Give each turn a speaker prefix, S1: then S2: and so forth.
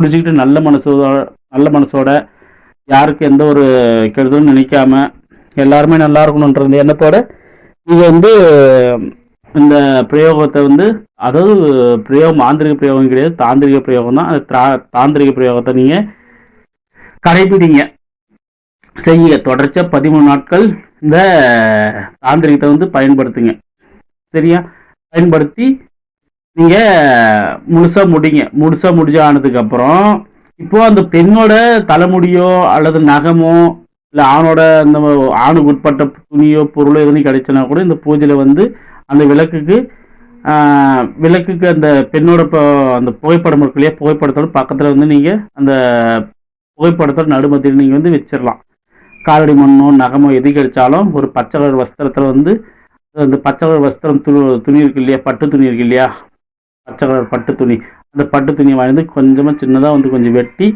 S1: குடிச்சிக்கிட்டு நல்ல மனசோட நல்ல மனசோட யாருக்கு எந்த ஒரு கெடுதலும் நினைக்காம எல்லாருமே நல்லா இருக்கணுன்ற இந்த எண்ணத்தோட நீங்கள் வந்து இந்த பிரயோகத்தை வந்து அதாவது பிரயோகம் மாந்திரிக பிரயோகம் கிடையாது தாந்திரிக பிரயோகம் தான். அந்த தாந்திரிக பிரயோகத்தை நீங்கள் கடைபிடிங்க. செய்யுங்க. தொடர்ச்சியாக பதிமூணு நாட்கள் இந்த தாந்திரிகத்தை வந்து பயன்படுத்துங்க. சரியா? பயன்படுத்தி நீங்கள் முழுசாக முடிங்க. முழுசாக முடிஞ்ச ஆனதுக்கப்புறம் இப்போ அந்த பெண்ணோட தலைமுடியோ அல்லது நகமோ இல்லை ஆணோட அந்த ஆணுக்கு உட்பட்ட துணியோ பொருளோ எதுவும் கிடைச்சுனா கூட இந்த பூஜையில் வந்து அந்த விளக்குக்கு விளக்குக்கு அந்த பெண்ணோட இப்போ அந்த புகைப்படம் இருக்கு இல்லையா புகைப்படத்தோட பக்கத்தில் வந்து நீங்கள் அந்த புகைப்படத்தோட நடுமத்தியில் நீங்கள் வந்து வச்சிடலாம் காலடி மண்ணோ நகமோ எது கிடைச்சாலும் ஒரு பச்சை கலர் வஸ்திரத்தில் வந்து அந்த பச்சை கலர் வஸ்திரம் துணி துணி இருக்கு இல்லையா? பட்டு துணி இருக்கு இல்லையா? பச்சை கலர் பட்டு துணி. அந்த பட்டு துணியை வாங்கி கொஞ்சமாக சின்னதாக வந்து கொஞ்சம் வெட்டி